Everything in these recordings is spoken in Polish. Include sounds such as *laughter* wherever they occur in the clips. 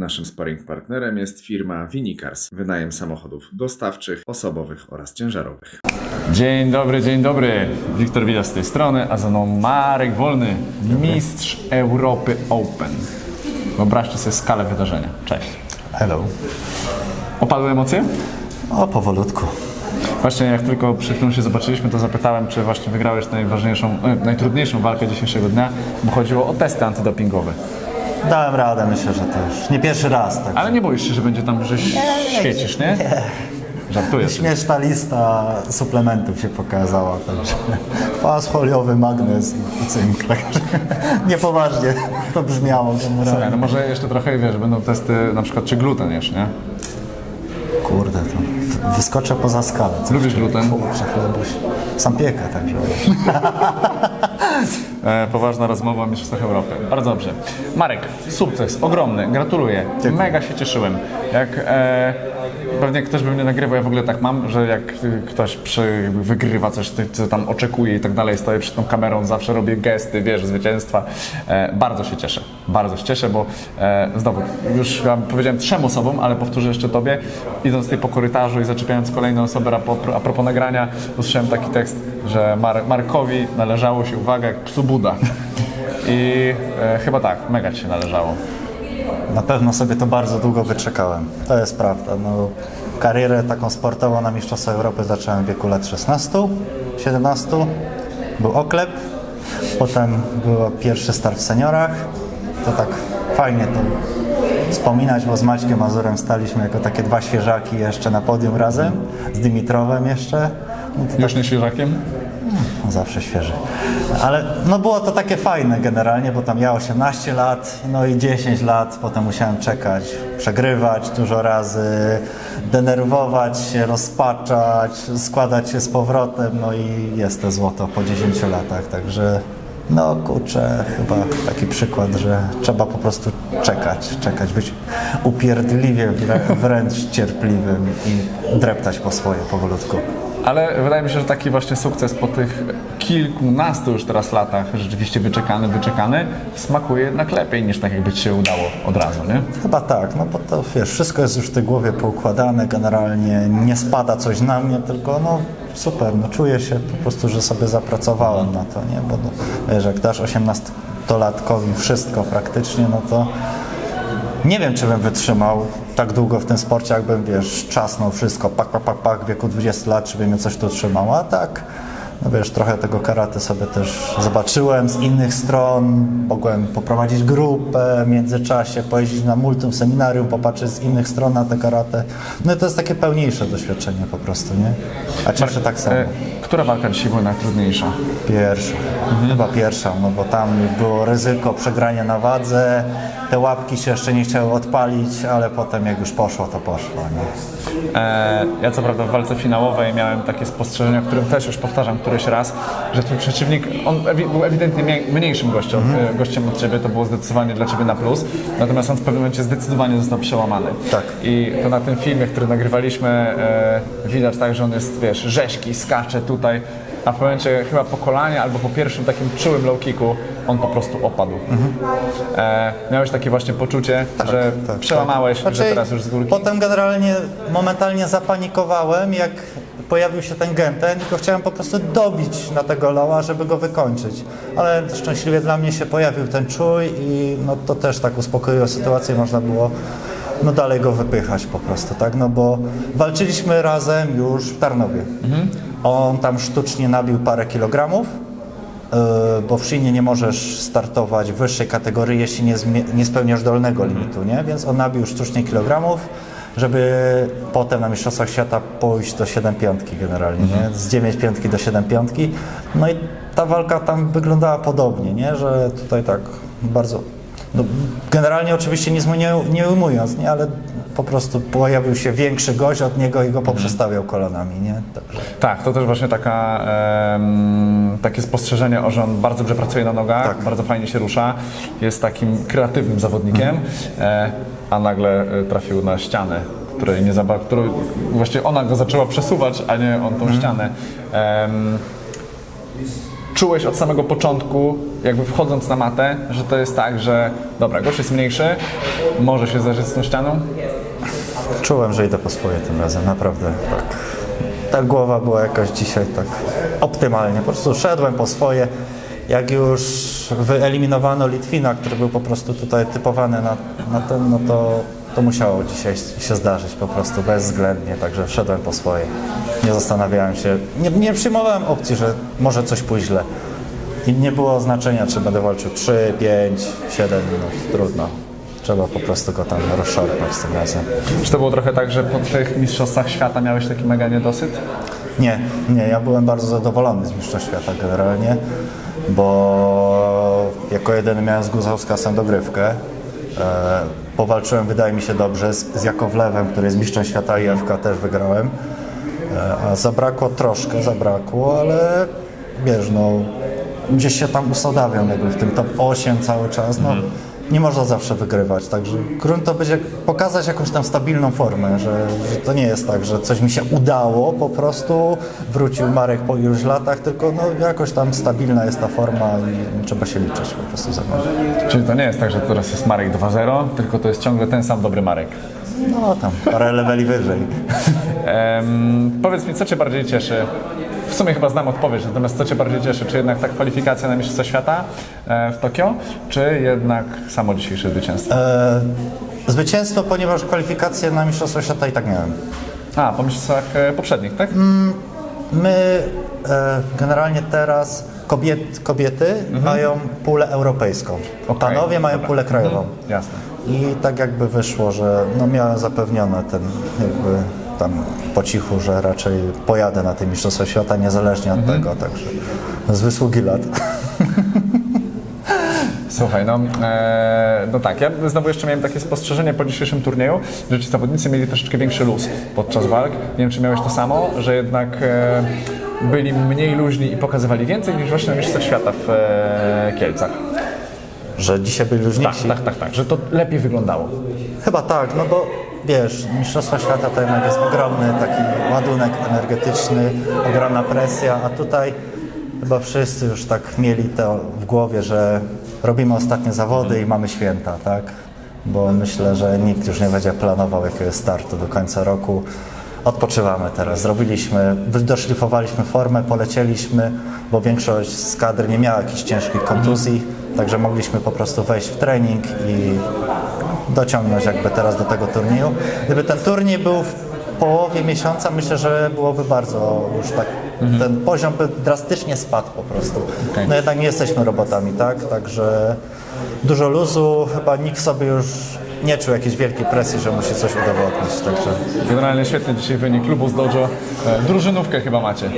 Naszym sparring partnerem jest firma Vinicars, wynajem samochodów dostawczych, osobowych oraz ciężarowych. Dzień dobry, dzień dobry. Wiktor Wida z tej strony, a za mną Marek Wolny, mistrz Europy Open. Wyobraźcie sobie skalę wydarzenia. Cześć. Hello. Opadły emocje? O, powolutku. Właśnie jak tylko przed chwilą się zobaczyliśmy, to zapytałem, czy właśnie wygrałeś najważniejszą, e, najtrudniejszą walkę dzisiejszego dnia, bo chodziło o testy antydopingowe. Dałem radę, myślę, że to już nie pierwszy raz. Tak. Ale nie boisz się, że będzie tam, że świecisz, nie? Żartuję. sobie. Śmieszna lista suplementów się pokazała. Także kwas foliowy, magnez i cynk. Także *laughs* niepoważnie to brzmiało Słuchaj, no może jeszcze trochę, wiesz, będą testy na przykład, czy gluten jesz, nie? Kurde, to wyskoczę poza skalę. Lubisz gluten? Kurczę, chlebuś. Sam piekę, także. *laughs* E, poważna rozmowa o Mistrzostwach Europy. Bardzo dobrze. Marek, sukces, ogromny, gratuluję. Mega się cieszyłem. Jak e, pewnie ktoś by mnie nagrywał, ja w ogóle tak mam, że jak ktoś przy, wygrywa coś, co tam oczekuje i tak dalej, stoję przed tą kamerą, zawsze robię gesty, wiesz, zwycięstwa. E, bardzo się cieszę, bardzo się cieszę, bo e, znowu, już powiedziałem trzem osobom, ale powtórzę jeszcze tobie, idąc tutaj po korytarzu i zaczepiając kolejną osobę a, a propos nagrania, usłyszałem taki tekst, że Mar- Markowi należało się, uwaga, jak psu Buda. I e, chyba tak, mega ci się należało. Na pewno sobie to bardzo długo wyczekałem. To jest prawda. No, karierę taką sportową na Mistrzostwa Europy zacząłem w wieku lat 16, 17. Był oklep, potem był pierwszy start w seniorach. To tak fajnie to wspominać, bo z Maćkiem Mazurem staliśmy jako takie dwa świeżaki jeszcze na podium razem, z Dimitrowem jeszcze. No Już nie świeżakiem? No, Zawsze świeży. Ale no było to takie fajne generalnie, bo tam ja 18 lat, no i 10 lat, potem musiałem czekać, przegrywać dużo razy, denerwować się, rozpaczać, składać się z powrotem, no i jest to złoto po 10 latach, także no kurczę, chyba taki przykład, że trzeba po prostu czekać, czekać, być upierdliwie wrę- wręcz cierpliwym i dreptać po swoje powolutku. Ale wydaje mi się, że taki właśnie sukces po tych kilkunastu już teraz latach, rzeczywiście wyczekany, wyczekany, smakuje jednak lepiej niż tak jakby ci się udało od razu, nie? Chyba tak, no bo to wiesz, wszystko jest już w tej głowie poukładane, generalnie nie spada coś na mnie, tylko no super, no czuję się po prostu, że sobie zapracowałem na to, nie? Bo no, wiesz, jak dasz 18-latkowi wszystko praktycznie, no to nie wiem, czy bym wytrzymał tak długo w tym sporcie, jakbym, wiesz, czasnął wszystko, pak, pak, pak, pak, w wieku 20 lat, czy by mnie coś tu trzymało, a tak, no wiesz, trochę tego karate sobie też zobaczyłem z innych stron, mogłem poprowadzić grupę w międzyczasie, pojeździć na multum seminarium, popatrzeć z innych stron na te karate, no i to jest takie pełniejsze doświadczenie po prostu, nie? A cieszę tak samo. E, która walka dzisiaj była najtrudniejsza? Pierwsza, chyba pierwsza, no bo tam było ryzyko przegrania na wadze, te łapki się jeszcze nie chciały odpalić, ale potem jak już poszło, to poszło. Nie? E, ja co prawda w walce finałowej miałem takie spostrzeżenie, o którym też już powtarzam któryś raz, że twój przeciwnik, on ewi- był ewidentnie mniej- mniejszym gościem, e, gościem od ciebie, to było zdecydowanie dla ciebie na plus, natomiast on w pewnym momencie zdecydowanie został przełamany. Tak. I to na tym filmie, który nagrywaliśmy, e, widać tak, że on jest, wiesz, rzeźki, skacze tutaj, a w pewnym momencie chyba po kolanie albo po pierwszym takim czułym low kicku on po prostu opadł. E, miałeś takie właśnie poczucie, że tak, przełamałeś, tak. że Znaczy, teraz już z górki. Potem generalnie momentalnie zapanikowałem, jak pojawił się ten genten go chciałem po prostu dobić na tego loła, żeby go wykończyć. Ale szczęśliwie dla mnie się pojawił ten czuj i no to też tak uspokoiło sytuację, można było no dalej go wypychać po prostu, tak? No bo walczyliśmy razem już w Tarnowie. On tam sztucznie nabił parę kilogramów, bo w Shinie nie możesz startować w wyższej kategorii, jeśli nie, nie spełniasz dolnego limitu, nie? Więc on nabił sztucznie kilogramów, żeby potem na Mistrzostwach Świata pójść do 7 piątki generalnie, nie? Z 9 piątki do 7 piątki. No i ta walka tam wyglądała podobnie, nie? Że tutaj tak bardzo... No, generalnie oczywiście nic mu nie, nie ujmując, nie? Ale po prostu pojawił się większy gość od niego i go poprzestawiał kolanami, nie? Także... Tak, to też właśnie taka, em, takie spostrzeżenie, że on bardzo dobrze pracuje na nogach, Tak. bardzo fajnie się rusza, jest takim kreatywnym zawodnikiem, e, a nagle e, trafił na ścianę, której nie zaba- którą właściwie ona go zaczęła przesuwać, a nie on tą ścianę. Em, czułeś od samego początku, jakby wchodząc na matę, że to jest tak, że dobra, gość jest mniejszy, może się zderzyć z tą ścianą? Czułem, że idę po swoje tym razem, naprawdę tak. Ta głowa była jakoś dzisiaj tak optymalnie. Po prostu szedłem po swoje. Jak już wyeliminowano Litwina, który był po prostu tutaj typowany na, na ten, no to, to musiało dzisiaj się zdarzyć po prostu bezwzględnie, także wszedłem po swoje. Nie zastanawiałem się, nie, nie przyjmowałem opcji, że może coś pójść źle. I nie było znaczenia, czy będę walczył 3, 5, 7 minut, trudno. Trzeba po prostu go tam rozszarpać tym razem. Czy to było trochę tak, że po tych mistrzostwach świata miałeś taki mega niedosyt? Nie, nie, ja byłem bardzo zadowolony z Mistrzostw Świata generalnie, bo jako jedyny miałem z Guzowskasem dogrywkę. E, powalczyłem, wydaje mi się, dobrze z, z Jakowlewem, który jest mistrzem świata i FK też wygrałem. E, a zabrakło troszkę, zabrakło, ale wiesz, no gdzieś się tam usadawiam jakby w tym top 8 cały czas, no nie można zawsze wygrywać, także grunt to będzie pokazać jakąś tam stabilną formę, że, że to nie jest tak, że coś mi się udało, po prostu wrócił Marek po iluś latach, tylko no jakoś tam stabilna jest ta forma i trzeba się liczyć po prostu ze mną. Czyli to nie jest tak, że teraz jest Marek 2-0, tylko to jest ciągle ten sam dobry Marek. No tam parę leveli wyżej. Em, powiedz mi, co Cię bardziej cieszy? W sumie chyba znam odpowiedź, natomiast co Cię bardziej cieszy? Czy jednak ta kwalifikacja na Mistrzostwa Świata e, w Tokio, czy jednak samo dzisiejsze zwycięstwo? E, zwycięstwo, ponieważ kwalifikacje na Mistrzostwa Świata i tak miałem. A, po mistrzostwach e, poprzednich, tak? My e, generalnie teraz kobiet, kobiety mają pulę europejską, Okej, panowie mają dobra. pulę krajową. Jasne. I tak jakby wyszło, że no miałem zapewnione ten jakby tam po cichu, że raczej pojadę na te Mistrzostwa Świata niezależnie od tego, także z wysługi lat. Słuchaj, no, e, no tak, ja znowu jeszcze miałem takie spostrzeżenie po dzisiejszym turnieju, że ci zawodnicy mieli troszeczkę większy luz podczas walk. Nie wiem, czy miałeś to samo, że jednak e, byli mniej luźni i pokazywali więcej niż właśnie na Mistrzostwach Świata w e, Kielcach. Że dzisiaj byli Tak, różniejsi. tak, tak, tak, że to lepiej wyglądało. Chyba tak, no bo wiesz, Mistrzostwa Świata to jednak jest ogromny taki ładunek energetyczny, ogromna presja, a tutaj chyba wszyscy już tak mieli to w głowie, że robimy ostatnie zawody i mamy święta, tak? Bo myślę, że nikt już nie będzie planował jakiegoś startu do końca roku. Odpoczywamy teraz. Zrobiliśmy, doszlifowaliśmy formę, polecieliśmy, bo większość z kadry nie miała jakichś ciężkich kontuzji, także mogliśmy po prostu wejść w trening i dociągnąć jakby teraz do tego turnieju. Gdyby ten turniej był w połowie miesiąca, myślę, że byłoby bardzo już tak, ten poziom by drastycznie spadł po prostu. Okej. No jednak nie jesteśmy robotami, tak? Także dużo luzu, chyba nikt sobie już nie czuł jakiejś wielkiej presji, że musi coś udowodnić, także Generalnie świetny dzisiaj wynik klubu z Dojo. E, drużynówkę chyba macie.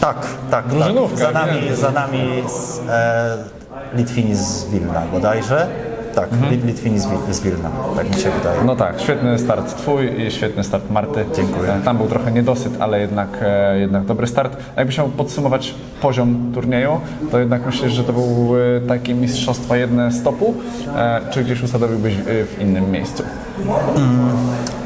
tak, tak, Drużynówka, tak. Za nami, ewidentnie. za nami z, e, Litwini z Wilna bodajże. Tak, Lit- Litwini z, Wi- z Wilna, tak mi się wydaje. No tak, świetny start twój i świetny start Marty. Dziękuję. Tam był trochę niedosyt, ale jednak, e, jednak dobry start. A Jakbyś miał podsumować poziom turnieju, to jednak myślisz, że to był e, takie mistrzostwa jedne stopu, e, czy gdzieś usadowiłbyś e, w innym miejscu?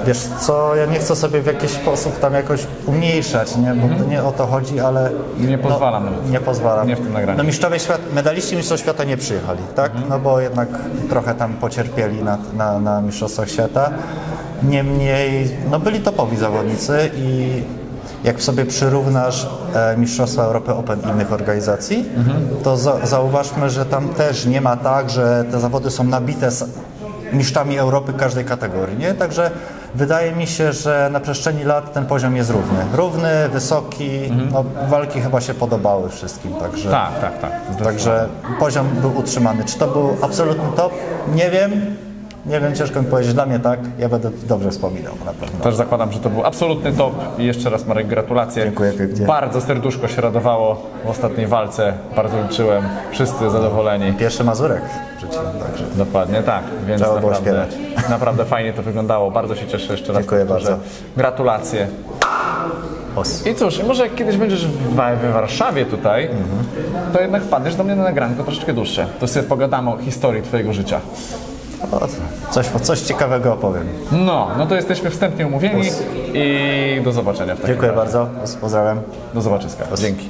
Wiesz co, ja nie chcę sobie w jakiś sposób tam jakoś umniejszać, nie? bo to nie o to chodzi, ale... Nie pozwalam nawet. Nie pozwalam. Nie w tym nagraniu. No mistrzowie świat, medaliści mistrzostw świata nie przyjechali, tak? No bo jednak trochę tam pocierpieli na, na, na mistrzostwach świata. Niemniej, no byli topowi zawodnicy i jak sobie przyrównasz e, Mistrzostwa Europy Open innych organizacji, to za, zauważmy, że tam też nie ma tak, że te zawody są nabite s- mistrzami Europy każdej kategorii, nie? Także wydaje mi się, że na przestrzeni lat ten poziom jest równy. Równy, wysoki, no, walki chyba się podobały wszystkim, także... Tak, tak, tak. Także poziom był utrzymany. Czy to był absolutny top? Nie wiem. Nie wiem, ciężko mi powiedzieć. Dla mnie tak. Ja będę dobrze wspominał na pewno. Też zakładam, że to był absolutny top i jeszcze raz Marek gratulacje. Dziękuję pięknie. Bardzo serduszko się radowało w ostatniej walce, bardzo liczyłem, wszyscy zadowoleni. Pierwszy Mazurek w życiu, także. Dokładnie tak, więc Trzeba było naprawdę, śpiewać. Naprawdę fajnie to wyglądało. Bardzo się cieszę jeszcze raz. Dziękuję bardzo. Gratulacje. Os. I cóż, może jak kiedyś będziesz w, w Warszawie tutaj, to jednak wpadniesz do mnie na nagranko troszeczkę dłuższe. To sobie pogadamy o historii Twojego życia. O, coś, coś ciekawego opowiem. No, no to jesteśmy wstępnie umówieni i do zobaczenia w takim Dziękuję razie. bardzo. Pozdrawiam. Do zobaczyska. Dzięki.